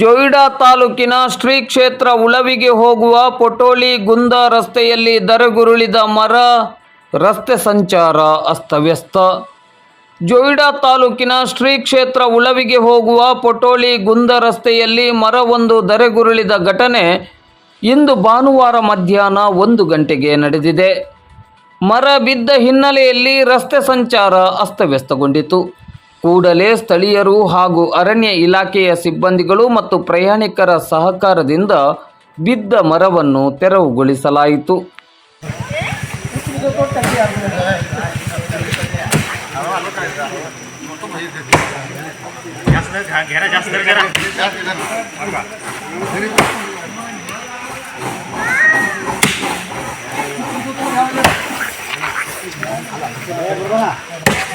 ಜೊಯ್ಡಾ ತಾಲೂಕಿನ ಶ್ರೀ ಕ್ಷೇತ್ರ ಉಳವಿಗೆ ಹೋಗುವ ಪೊಟೋಳಿ ಗುಂದ ರಸ್ತೆಯಲ್ಲಿ ದರಗುರುಳಿದ ಮರ, ರಸ್ತೆ ಸಂಚಾರ ಅಸ್ತವ್ಯಸ್ತ. ಜೊಯ್ಡಾ ತಾಲೂಕಿನ ಶ್ರೀ ಕ್ಷೇತ್ರ ಉಳವಿಗೆ ಹೋಗುವ ಪೊಟೋಳಿ ಗುಂದ ರಸ್ತೆಯಲ್ಲಿ ಮರವೊಂದು ದರೆಗುರುಳಿದ ಘಟನೆ ಇಂದು ಭಾನುವಾರ ಮಧ್ಯಾಹ್ನ ಒಂದು ಗಂಟೆಗೆ ನಡೆದಿದೆ. ಮರ ಬಿದ್ದ ಹಿನ್ನೆಲೆಯಲ್ಲಿ ರಸ್ತೆ ಸಂಚಾರ ಅಸ್ತವ್ಯಸ್ತಗೊಂಡಿತು ಕೂಡಲೇ ಸ್ಥಳೀಯರು ಹಾಗೂ ಅರಣ್ಯ ಇಲಾಖೆಯ ಸಿಬ್ಬಂದಿಗಳು ಮತ್ತು ಪ್ರಯಾಣಿಕರ ಸಹಕಾರದಿಂದ ಬಿದ್ದ ಮರವನ್ನು ತೆರವುಗೊಳಿಸಲಾಯಿತು.